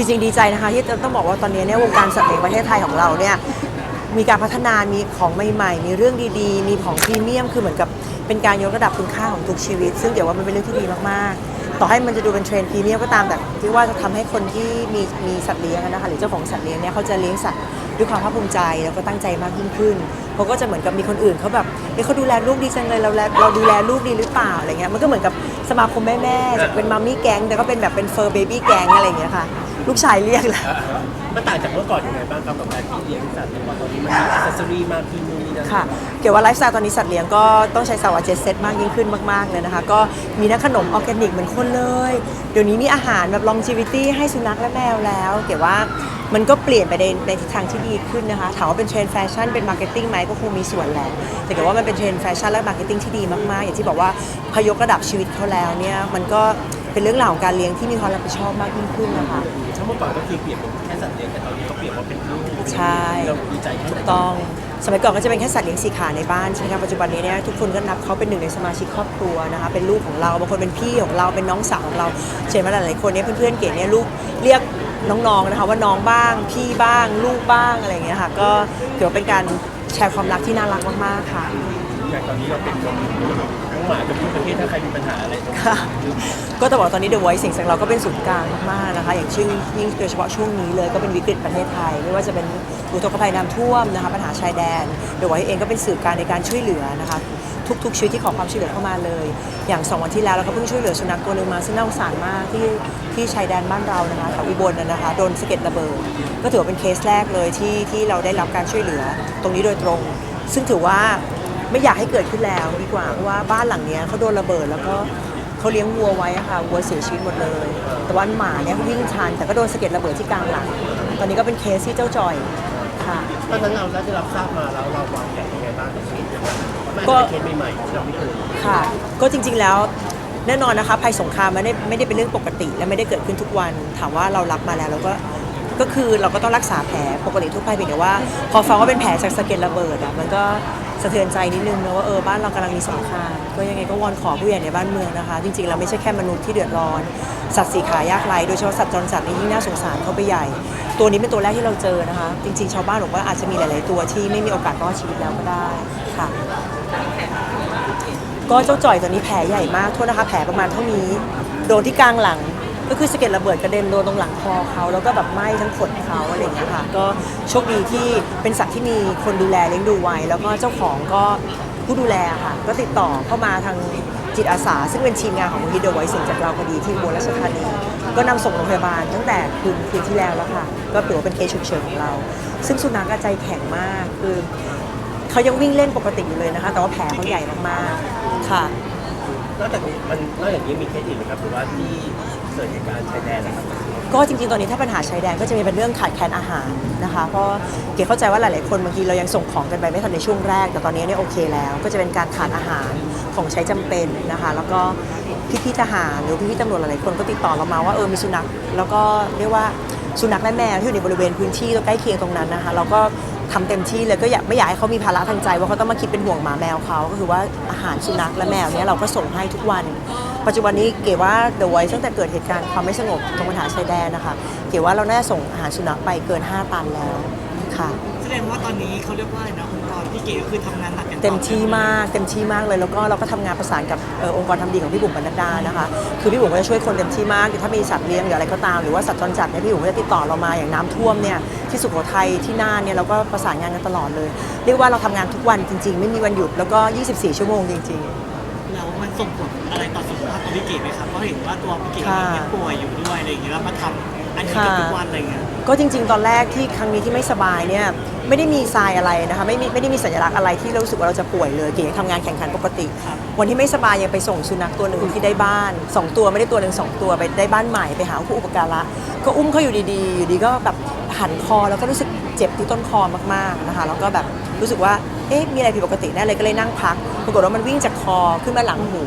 จริงๆ ดีใจนะคะที่ต้องบอกว่าตอนนี้เนี่ยวงการสัตว์เลี้ยงประเทศไทยของเราเนี่ยมีการพัฒนามีของใหม่ๆ มีเรื่องดีๆ มีของพรีเมียม คือเหมือนกับเป็นการยกระดับคุณค่าของทุกชีวิต ซึ่งเดี๋ยวว่ามันเป็นเรื่องที่ดีมากๆ ต่อให้มันจะดูเป็นเทรนด์พรีเมียมก็ตามแต่ที่ว่าจะทำให้คนที่มีมีสัตว์เลี้ยงนะคะหรือเจ้าของสัตว์เลี้ยงเนี่ยเขาจะเลี้ยงสัตว์ด้วยความภาคภูมิใจแล้วก็ตั้งใจมากยิ่งขึ้นเขาก็จะเหมือนกับมีคนอื่นเขาแบบเฮ้ยเขาดูแลลูกดีจังเลยเราแลเราดูแลลูกดีหรือเปล่าอะไรเงี้ยมันก็เหมือนกับสมาคมแม่ๆเป็นมัมมี่แก๊งแต่ก็เป็นแบบเป็นเฟอร์เบบี้แก๊งอะไรเงี้ยค่ะ ลูกชายเรียกแหละมันต่างจากเมื่อก่อนยังไงบ้างครับกับการที่เลี้ยงสัตว์ในวันตอนนี้มันมีอัซเซอรี่มากขึ้นนู่นนี่นั่นค่ะ เกี่ยวว่าไลฟ์สไตล์ตอนนี้สัตว์เลี้ยงก็ต้องใช้สาวาเจตเซตมากยิ่งขึ้นมากๆเลยนะคะ ก็มีนักขนมออร์แกนิกเหมือนคนเลย เดี๋ยวนี้มีอาหารแบบ longevity ให้สุนัขและแมวแล้วเกี่ยวว่ามันก็เปลี่ยนไปในในทิศทางที่ดีขึ้นนะคะ ถามว่าเป็นเทรนด์แฟชั่นเป็นมาร์เก็ตติ้งไหมก็คงมีส่วนแหละ แต่เกิดว่ามันเป็นเทรนด์แฟชั่นและมาร์เก็ตติ้งที่ดีมากๆ อย่างที่บอกว่าพยกระดับชีวิตเขาแล้วเนี่ยมันก็ เป็นเรื่องราวของการเลี้ยงที่มีความรับผิดชอบมากยิ่งขึ้นนะคะถ้าเมื่อก่อนก็คือเปลี่ยนเป็นแค่สัตว์เลี้ยงแต่ตอนนี้ก็เปลี่ยนมาเป็นลูกใช่ เราดีใจแค่ไหนต้อง สมัยก่อนก็จะเป็นแค่สัตว์เลี้ยงสีขาในบ้านใช่ไหมคะปัจจุบันนี้เนี่ยทุกคนก็นับเขาเป็นหนึ่งในสมาชิกครอบครัวนะคะ เป็นลูกของเรา บางคนเป็นพี่ของเรา เป็นน้องสาวของเราเช่นว่าหลายๆคนเนี่ยเพื่อนๆเก๋เนี่ยลูกเรียกน้องๆนะคะว่าน้องบ้าง พี่บ้าง ลูกบ้างอะไรอย่างเงี้ยค่ะ ก็ถือว่าเป็นการแชร์ความรักที่น่ารักมากๆค่ะ อย่างตอนนี้เราเป็นน้อง หมากับทุกประเทศถ้าใครมีปัญหาอะไรค่ะก็ต้องบอกตอนนี้ The Voice สิ่งของเราก็เป็นศูนย์กลางมากๆนะคะ อย่างชื่อยิ่งโดยเฉพาะช่วงนี้เลยก็เป็นวิกฤตประเทศไทย ไม่ว่าจะเป็นอุทกภัยน้ำท่วมนะคะปัญหาชายแดน The Voice เองก็เป็นสื่อกลางในการช่วยเหลือนะคะทุกๆชีวิตที่ขอความช่วยเหลือเข้ามาเลย อย่างสองวันที่แล้วเราก็เพิ่งช่วยเหลือสุนัขตัวหนึ่งมาซึ่งน่าสงสารมากที่ที่ชายแดนบ้านเรานะคะแถวอุบลนนะคะโดนสะเก็ดระเบิดก็ถือว่าเป็นเคสแรกเลยที่ที่เราได้รับการช่วยเหลือตรงนี้โดยตรง ซึ่งถือว่า ไม่อยากให้เกิดขึ้นแล้วดีกว่าเพราะว่าบ้านหลังเนี้ยเขาโดนระเบิดแล้วก็เขาเลี้ยงวัวไว้อะค่ะวัวเสียชีวิตหมดเลย แต่ว่าหมาเนี่ยวิ่งทันแต่ก็โดนสะเก็ดระเบิดที่กลางหลัง ตอนนี้ก็เป็นเคสที่เจ้าจอยค่ะ ตอนนั้นเราได้รับทราบมาแล้วเราวางแผนยังไงบ้างกับชีวิตยังไงมันเป็นเคสใหม่ๆที่เราไม่เคยค่ะ ก็จริงๆแล้วแน่นอนนะคะภัยสงครามไม่ได้ไม่ได้เป็นเรื่องปกติ และไม่ได้เกิดขึ้นทุกวันถามว่าเรารับมาแล้วเราก็ก็คือเราก็ต้องรักษาแผลปกติทุกภัยเพียงแต่ว่า พอฟังว่าเป็นแผลจากสะเก็ดระเบิดอะมันก็ สะเทือนใจนิดนึงนะว่าเออบ้านเรากำลังมีสงครามก็ยังไงก็วอนขอผู้ใหญ่ในบ้านเมืองนะคะ จริงๆเราไม่ใช่แค่มนุษย์ที่เดือดร้อน สัตว์สีขายากไร้โดยเฉพาะสัตว์จรจัดนี่ยิ่งน่าสงสารเข้าไปใหญ่ ตัวนี้เป็นตัวแรกที่เราเจอนะคะ จริงๆ ชาวบ้านบอกว่าอาจจะมีหลาย ๆ ตัวที่ไม่มีโอกาสรอดชีวิตแล้วก็ได้ค่ะ ก็เจ้าจ่อยตัวนี้แผลใหญ่มากโทษนะคะ แผลประมาณเท่านี้โดนที่กลางหลัง ก็คือสะเก็ดระเบิดกระเด็นโดนตรงหลังคอเขาแล้วก็แบบไหม้ทั้งขนเขาอะไรอย่างเงี้ยค่ะก็โชคดีที่เป็นสัตว์ที่มีคนดูแลเลี้ยงดูไว้ แล้วก็เจ้าของก็ผู้ดูแลค่ะ ก็ติดต่อเข้ามาทางจิตอาสา ซึ่งเป็นทีมงานของมูลนิธิเดอะไวสิ่งจากเราพอดีที่บัวราชธานีก็นำส่งโรงพยาบาลตั้งแต่คืนคืนที่แล้วแล้วค่ะ ก็ถือว่าเป็นเคสฉุกเฉินของเรา ซึ่งสุนัขก็ใจแข็งมากคือเขายังวิ่งเล่นปกติอยู่เลยนะคะ แต่ว่าแผลเขาใหญ่มากๆค่ะ นอกจากนี้มันนอกจากนี้มีเคสอื่นไหมครับหรือว่าที่เกิดเหตุการณ์ชายแดนนะครับ ก็จริงๆ ตอนนี้ถ้าปัญหาชายแดนก็จะมีเป็นเรื่องขาดแคลนอาหารนะคะ เพราะเก๋เข้าใจว่าหลายๆ คนบางทีเรายังส่งของกันไปไม่ทันในช่วงแรก แต่ตอนนี้เนี่ยโอเคแล้ว ก็จะเป็นการขาดอาหารของใช้จำเป็นนะคะ แล้วก็พี่ๆทหารหรือพี่ๆตำรวจหลายๆคนก็ติดต่อเรามาว่าเออมีสุนัขแล้วก็เรียกว่า สุนัขและแมวที่อยู่ในบริเวณพื้นที่ใกล้เคียงตรงนั้นนะคะเราก็ทำเต็มที่เลยก็อยากไม่อยากให้เขามีภาระทางใจ ว่าเขาต้องมาคิดเป็นห่วงหมาแมวเขาก็คือว่าอาหารสุนัขและแมวเนี่ยเราก็ส่งให้ทุกวัน ปัจจุบันนี้เก๋ว่าเดอะไวท์ตั้งแต่เกิดเหตุการณ์ความไม่สงบตรงปัญหาชายแดนนะคะ เก๋ว่าเราน่าจะส่งอาหารสุนัขไปเกิน 5 ตันแล้วค่ะ ดงว่าตอนนี้เขาเรียกว่าอะไรนะองค์กรพี่เก๋ก็คือทำงานหนักกันเต็มที่มากเต็มที่มากเลยแล้วก็เราก็ทำงานประสานกับเอ่อองค์กรทำดีของพี่บุ๋มบรรณดานะคะ คือพี่บุ๋มก็จะช่วยคนเต็มที่มากถ้ามีสัตว์เลี้ยงหรืออะไรก็ตามหรือว่าสัตว์จรจัดเนี่ยพี่บุ๋มก็จะติดต่อเรามาอย่างน้ำท่วมเนี่ยที่สุโขทัยที่น่านเนี่ยเราก็ประสานงานกันตลอดเลย เรียกว่าเราทำงานทุกวันจริง ๆ ไม่มีวันหยุดแล้วก็ 24 ชั่วโมงจริง ๆ แล้วมันส่งผลอะไรต่อสุขภาพของพี่เก๋ไหมครับเพราะเห็นว่าตัวพี่เก๋ค่ะยังป่วยอยู่ด้วยอะไรอย่างเงี้ยแล้วมาทำอันนี้ค่ะกับทุกวันอะไรอย่างเงี้ย ก็จริงๆ ตอนแรกที่ครั้งนี้ที่ไม่สบายเนี่ย ไม่ได้มีทรายอะไรนะคะไม่มีไม่ได้มีสัญลักษณ์อะไรที่เรารู้สึกว่าเราจะป่วยเลยเก๋ยังทำงานแข่งขันปกติครับวันที่ไม่สบายยังไปส่งสุนัขตัวหนึ่งที่ได้บ้านสองตัวไม่ได้ตัวหนึ่งสองตัวไปได้บ้านใหม่ไปหาผู้อุปการะก็อุ้มเขาอยู่ดีๆอยู่ดีก็แบบหันคอแล้วก็รู้สึกเจ็บที่ต้นคอมากๆนะคะแล้วก็แบบรู้สึกว่าเอ๊ะมีอะไรผิดปกติแน่เลยก็เลยนั่งพักปรากฏว่ามันวิ่งจากคอขึ้นมาหลังหู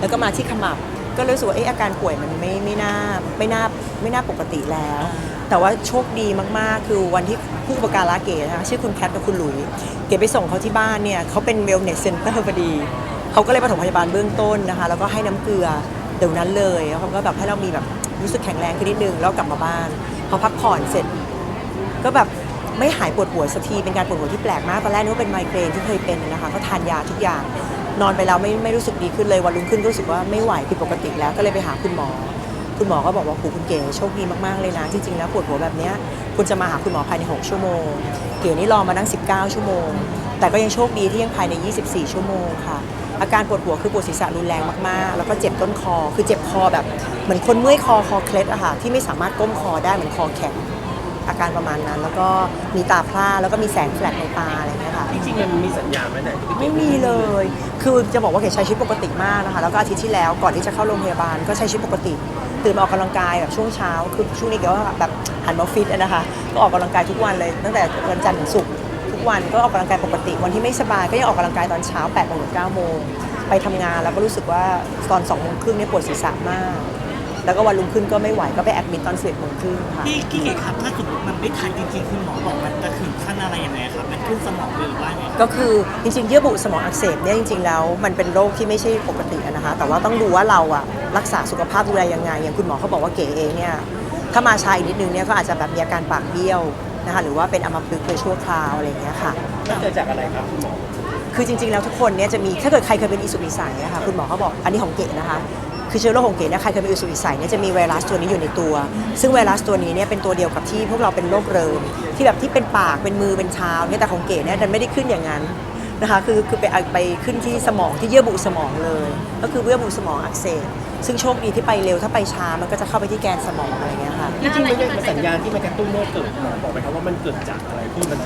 แล้วก็มาที่ขมับก็เลยรู้สึกว่าเอ๊ะอาการป่วยมันไม่ไม่น่าไม่น่า ไม่น่าปกติแล้ว แต่ว่าโชคดีมากๆ คือวันที่ผู้อุปการะเก๋นะคะชื่อคุณแคทกับคุณหลุย เก๋ไปส่งเขาที่บ้านเนี่ยเขาเป็นเวลเนสเซ็นเตอร์พอดีเขาก็เลยปฐมพยาบาลเบื้องต้นนะคะ แล้วก็ให้น้ำเกลือเดี๋ยวนั้นเลยแล้วเขาก็แบบให้เรามีแบบรู้สึกแข็งแรงขึ้นนิดนึงแล้วกลับมาบ้านพอพักผ่อนเสร็จ ก็แบบไม่หายปวดหัวสักทีเป็นการปวดหัวที่แปลกมากตอนแรกนึกว่าเป็นไมเกรนที่เคยเป็นนะคะก็ทานยาทุกอย่างนอนไปแล้วไม่ไม่รู้สึกดีขึ้นเลยวันรุ่งขึ้นก็รู้สึกว่าไม่ไหวผิดปกติแล้วก็เลยไปหาคุณหมอ คุณหมอก็บอกว่าโหคุณเก๋โชคดีมากๆเลยนะ จริงๆแล้วปวดหัวแบบเนี้ยคุณจะมาหาคุณหมอภายใน 6 ชั่วโมง เก๋นี่รอมานั่ง19 ชั่วโมง แต่ก็ยังโชคดีที่ยังภายใน 24 ชั่วโมงค่ะ อาการปวดหัวคือปวดศีรษะรุนแรงมากๆ แล้วก็เจ็บต้นคอ คือเจ็บคอแบบเหมือนคนเมื่อยคอคอเคล็ดอะค่ะที่ไม่สามารถก้มคอได้เหมือนคอแข็งอาการประมาณนั้น แล้วก็มีตาพร่าแล้วก็มีแสงแฟลชในตาอะไรอย่างเงี้ยค่ะ จริงๆมันมีสัญญาณไหมไหนที่พี่เก๋ไม่มีเลย คือจะบอกว่าเก๋ใช้ชีวิตปกติมากนะคะ แล้วก็อาทิตย์ที่แล้วก่อนที่จะเข้าโรงพยาบาลก็ใช้ชีวิตปกติ ตื่นมาออกกำลังกายแบบช่วงเช้าคือช่วงนี้เก๋ก็แบบหันมาฟิตนะคะก็ออกกำลังกายทุกวันเลยตั้งแต่วันจันทร์ถึงศุกร์ทุกวันก็ออกกำลังกายปกติ วันที่ไม่สบายก็ยังออกกำลังกายตอนเช้า8โมงถึงเก้าโมงไปทำงานแล้วก็รู้สึกว่าตอน2โมงครึ่งเนี่ยปวดศีรษะมาก แล้วก็วันรุ่งขึ้นก็ไม่ไหวก็ไปแอดมิทตอน11โมงครึ่งค่ะพี่พี่เก๋ครับถ้าสมมติ ไม่ทันจริงๆคุณหมอบอกมันจะถึงขั้นอะไรยังไงครับ มันขึ้นสมองเลยหรือว่าไงครับก็คือจริงๆ เยื่อบุสมองอักเสบเนี่ยจริงๆแล้วมันเป็นโรคที่ไม่ใช่ปกติอะนะคะ แต่ว่าต้องดูว่าเราอะรักษาสุขภาพดูแลยังไง อย่างคุณหมอเขาบอกว่าเก๋เองเนี่ยถ้ามาช้าอีกนิดนึงเนี่ยก็อาจจะแบบมีอาการปากเบี้ยวนะคะหรือว่าเป็นอัมพฤกษ์โดยชั่วคราวอะไรอย่างเงี้ยค่ะน่าจะจากอะไรครับคุณหมอ คือจริงๆ แล้วทุกคนเนี่ยจะมีถ้าเกิดใครเคยเป็นอิสุกอิสัยอะค่ะคุณหมอเขาบอกอันนี้ของเก๋นะคะ คือเชื้อโรคของเก๋เนี่ยใครเคยเป็นอิสุกอิสัยเนี่ยจะมีไวรัสตัวนี้อยู่ในตัว ซึ่งไวรัสตัวนี้เนี่ยเป็นตัวเดียวกับที่พวกเราเป็นโรคเริมที่แบบที่เป็นปากเป็นมือเป็นเท้าเนี่ยแต่ของเก๋เนี่ยดันไม่ได้ขึ้นอย่างนั้นนะคะคือคือไปไปขึ้นที่สมองที่เยื่อบุสมองเลย ก็คือเยื่อบุสมองอักเสบซึ่งโชคดีที่ไปเร็วถ้าไปช้ามันก็จะเข้าไปที่แกนสมองอะไรอย่างเงี้ยค่ะจริงๆมันเป็นสัญญาณที่มันกระตุ้นให้เกิดหมอบอกไหมครับว่ามันเกิดจากอะไรที่มัน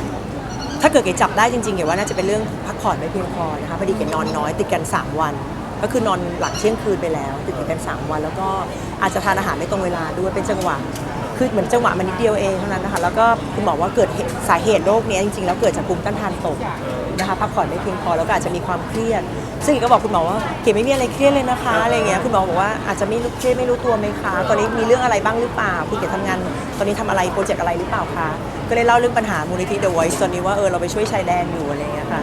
ถ้าเกิดเก๋จับได้จริงๆเก๋ว่าน่าจะเป็นเรื่องพักผ่อนไม่เพียงพอนะคะพอดีเก๋นอนน้อยติดกัน 3 วัน ก็คือนอนหลังเที่ยงคืนไปแล้วติดกัน3วันแล้วก็อาจจะทานอาหารไม่ตรงเวลาด้วยเป็นจังหวะคือเหมือนจังหวะมันนิดเดียวเองเท่านั้นนะคะแล้วก็คุณหมอว่าเกิดสาเหตุโรคนี้จริงๆแล้วเกิดจากภูมิต้านทานตกนะคะพักผ่อนไม่เพียงพอแล้วก็อาจจะมีความเครียด ซึ่งก็บอกคุณหมอว่าเก๋ไม่มีอะไรเครียดเลยนะคะอะไรเงี้ยคุณหมอบอกว่าอาจจะไม่รู้เครียดไม่รู้ตัวไหมคะตอนนี้มีเรื่องอะไรบ้างหรือเปล่าคุณเก๋ทำงาน ตอนนี้ทำอะไรโปรเจกต์อะไรหรือเปล่าคะก็เลยเล่าเรื่องปัญหามูลนิธิ The Voice ตอนนี้ว่าเออเราไปช่วยชายแดนอยู่อะไรเงี้ยค่ะ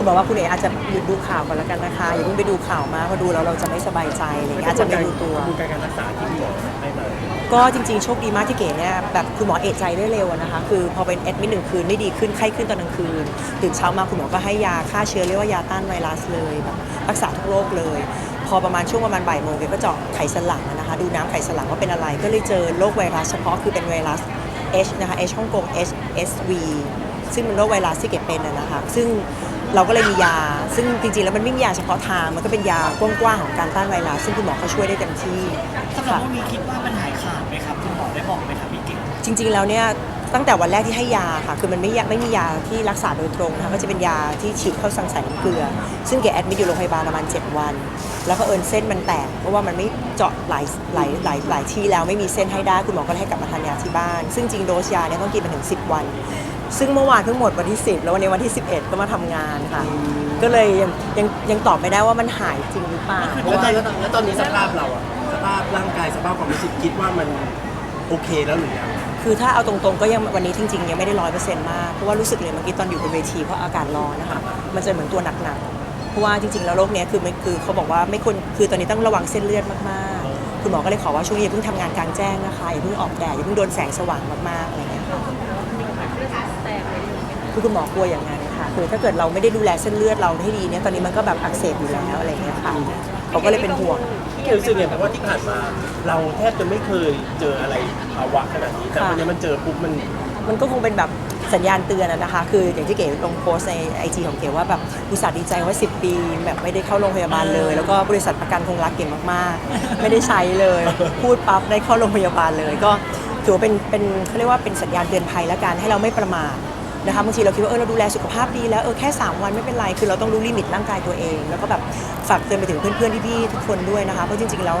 คุณบอกว่าคุณเอ๋อาจจะหยุดดูข่าวก่อนแล้วกันนะคะอย่าเพิ่งไปดูข่าวมากเพราะดูแล้วเราจะไม่สบายใจอะไรอย่างเงี้ยอาจจะไม่รู้ตัว กระบวนการการรักษาที่หมอให้มาก็จริงๆ โชคดีมากที่เก๋เนี่ยแบบคุณหมอเอะใจได้เร็วอะนะคะ คือพอเป็นแอดมิดหนึ่งคืนไม่ดีขึ้นไข้ขึ้นตอนกลางคืนตื่นเช้ามาคุณหมอก็ให้ยาฆ่าเชื้อเรียกว่ายาต้านไวรัสเลยแบบรักษาทุกโรคเลย พอประมาณช่วงประมาณบ่ายโมงเก๋ก็เจาะไขสันหลังอะนะคะ ดูน้ำไขสันหลังว่าเป็นอะไรก็เลยเจอโรคไวรัสเฉพาะคือเป็นไวรัส H นะคะ H ฮ่องกง H SV ซึ่งเป็นโรคไวรัสที่เก๋เป็นอะนะคะ ซึ่ง เราก็เลยมียา ซึ่งจริงๆ แล้วมันไม่มียาเฉพาะทาง มันก็เป็นยากว้างๆของการต้านไวรัสซึ่งคุณหมอเขาช่วยได้เต็มที่สำหรับพวกนี้คิดว่ามันหายขาดไหมครับคุณหมอได้บอกไหมครับพี่เก๋จริงๆ แล้วเนี่ย ตั้งแต่วันแรกที่ให้ยาค่ะ คือมันไม่ไม่มียาที่รักษาโดยตรงนะคะก็จะเป็นยาที่ฉีดเข้าสังสายน้ำเกลือ ซึ่งแกแอดมิดอยู่โรงพยาบาลประมาณ 7 วัน แล้วก็เอิญเส้นมันแตก เพราะว่ามันไม่เจาะหลายหลายหลายหลายที่แล้วไม่มีเส้นให้ได้ คุณหมอก็เลยให้กลับมาทานยาที่บ้าน ซึ่งจริงโดสยาเนี่ยต้องกินไปถึง 10 วัน ซึ่งเมื่อวานเพิ่งหมดวันที่ 10 แล้ววันนี้วันที่ 11 ก็มาทำงานค่ะ ก็เลยยังยังยังตอบไม่ได้ว่ามันหายจริงหรือเปล่าแล้วตอนนแล้วตอนนี้สภาพเราอะสภาพร่างกายสภาพความรู้สึกคิดว่ามัน โอเคแล้วหรือยังคือถ้าเอาตรงๆก็ยังวันนี้จริงๆยังไม่ได้ร้อยเปอร์เซ็นต์มาก เพราะว่ารู้สึกเลยเมื่อกี้ตอนอยู่บนเวทีเพราะอากาศร้อนนะคะมันจะเหมือนตัวหนักๆ เพราะว่าจริงๆแล้วโรคเนี้ยคือมันคือเขาบอกว่าไม่ควรคือตอนนี้ต้องระวังเส้นเลือดมากๆ คุณหมอก็เลยขอว่าช่วงนี้อย่าเพิ่งทำงานกลางแจ้งนะคะอย่าเพิ่งออกแดดอย่าเพิ่งโดนแสงสว่างมากๆอะไรเงี้ยค่ะคือคุณหมอกลัวอย่างนั้น ค่ะคือถ้าเกิดเราไม่ได้ดูแลเส้นเลือดเราให้ดีเนี่ยตอนนี้มันก็แบบอักเสบอยู่แล้วอะไรเงี้ยค่ะเขาก็เลยเป็นห่วง พี่เก๋รู้สึกไงเพราะว่าที่ผ่านมา เราแทบจะไม่เคยเจออะไรภาวะขนาดนี้ แต่ค่ะวันนี้มันเจอปุ๊บมัน มันก็คงเป็นแบบสัญญาณเตือนอะนะคะ คืออย่างที่เก๋ลงโพสต์ในไอจีของเก๋ว่าแบบอุตส่าห์ดีใจว่า 10 ปี แบบไม่ได้เข้าโรงพยาบาลเลย แล้วก็บริษัทประกันคงรักเก๋มากๆ ไม่ได้ใช้เลย พูดปั๊บได้เข้าโรงพยาบาลเลย ก็ถือว่าเป็นเป็นเขาเรียกว่าเป็นสัญญาณเตือนภัยแล้วกันให้เราไม่ประมาท นะคะบางทีเราคิดว่าเออเราดูแลสุขภาพดีแล้วเออแค่ 3 วันไม่เป็นไร คือเราต้องรู้ลิมิตร่างกายตัวเอง แล้วก็แบบฝากเตือนไปถึงเพื่อนๆพี่ๆทุกคนด้วยนะคะ เพราะจริงๆแล้ว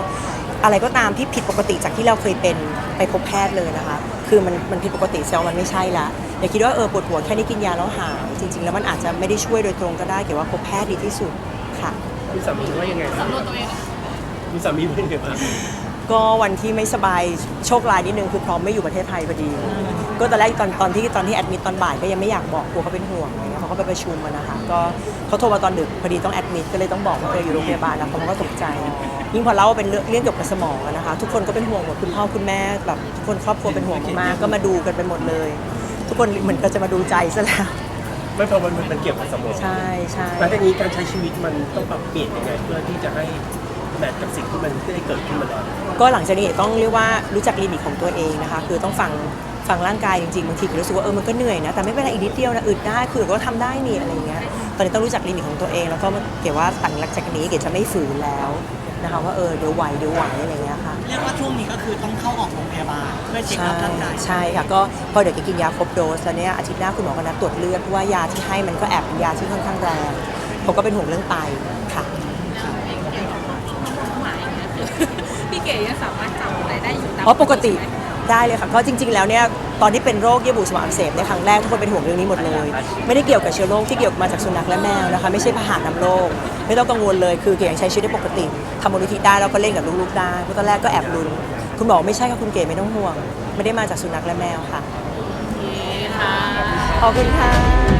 อะไรก็ตามที่ผิดปกติจากที่เราเคยเป็นไปพบแพทย์เลยนะคะ คือมันมันผิดปกติแซวามันไม่ใช่ละอย่าคิดว่าเออปวดหัวแค่นี้กินยาแล้วหายจริง ๆ แล้วมันอาจจะไม่ได้ช่วยโดยตรงก็ได้เกี่ยวว่าพบแพทย์ดีที่สุดค่ะ คุณสามีว่ายังไงสำรวจตัวเองคุณสามีว่ายังไงบ้าง ก็วันที่ไม่สบายโชคร้ายนิดนึงคือพร้อมไม่อยู่ประเทศไทยพอดี ก็ตอนแรกตอนตอนที่ตอนที่แอดมิดตอนบ่ายก็ยังไม่อยากบอกกลัวเขาเป็นห่วงอะไรเงี้ยเพราะเขาไปประชุมอะนะคะก็เขาโทรมาตอนดึกพอดีต้องแอดมิดก็เลยต้องบอกว่าเอออยู่โรงพยาบาลแล้วเขาก็ตกใจ ยิ่งพอเล่าว่าเป็นเรื่องเรื่องเกี่ยวกับสมองอะนะคะ ทุกคนก็เป็นห่วงหมดคุณพ่อคุณแม่แบบทุกคนครอบครัวเป็นห่วงมากๆก็มาดูกันไปหมดเลย ทุกคนเหมือนก็จะมาดูใจซะแล้วไม่พอมันมันเกี่ยวกับสมองใช่ใช่แล้วทีนี้การใช้ชีวิตมันต้องปรับเปลี่ยนยังไงเพื่อที่จะให้ แมทกับสิ่งที่มันได้เกิดขึ้นมาแล้วก็หลังจากนี้ต้องเรียกว่ารู้จักลิมิตของตัวเองนะคะ คือต้องฟังฟังร่างกายจริงๆบางทีก็รู้สึกว่าเออมันก็เหนื่อยนะแต่ไม่เป็นไรอีกนิดเดียวนะอึดได้คือก็ทำได้นี่อะไรอย่างเงี้ยตอนนี้ต้องรู้จักลิมิตของตัวเอง แล้วก็เกี่ยวว่าหลังจากนี้เกี่ยวจะไม่ฝืนแล้วนะคะว่าเออเดี๋ยวไหวเดี๋ยวไหวอะไรอย่างเงี้ยค่ะเรียกว่าช่วงนี้ก็คือต้องเข้าออกโรงพยาบาลเพื่อเช็คใช่อัพร่างกายใช่ค่ะก็พอเดี๋ยวจะกินยาครบโดสแล้วเนี่ยอาทิตย์หน้าคุณหมอก็นัดตรวจเลือดเพราะว่ายาที่ให้มันก็แอบเป็นยาที่ค่อนข้างแรงเขาก็เป็นห่วงเรื่องไตค่ะ พี่เก๋ยังสามารถจำอะไรได้อยู่ตามเพราะปกติใช่ไหมได้เลยค่ะก็จริง ๆ แล้วเนี่ยตอนที่เป็นโรคเยื่อบุสมองอักเสบในยครั้งแรกทุกคนเป็นห่วงเรื่องนี้หมดเลย ไม่ได้เกี่ยวกับเชื้อโรคที่เกี่ยวมาจากสุนัขและแมวนะคะไม่ใช่พาหะนำโรคไม่ต้องกังวลเลยคือเก๋ยังใช้ชีวิตได้ปกติทำมูลนิธิได้แล้วก็เล่นกับลูกๆได้เพราะตอนแรกก็แอบลุ้นคุณหมอไม่ใช่ค่ะคุณเก๋ไม่ต้องห่วง ไม่ได้มาจากสุนัขและแมวค่ะโอเคค่ะขอบคุณค่ะ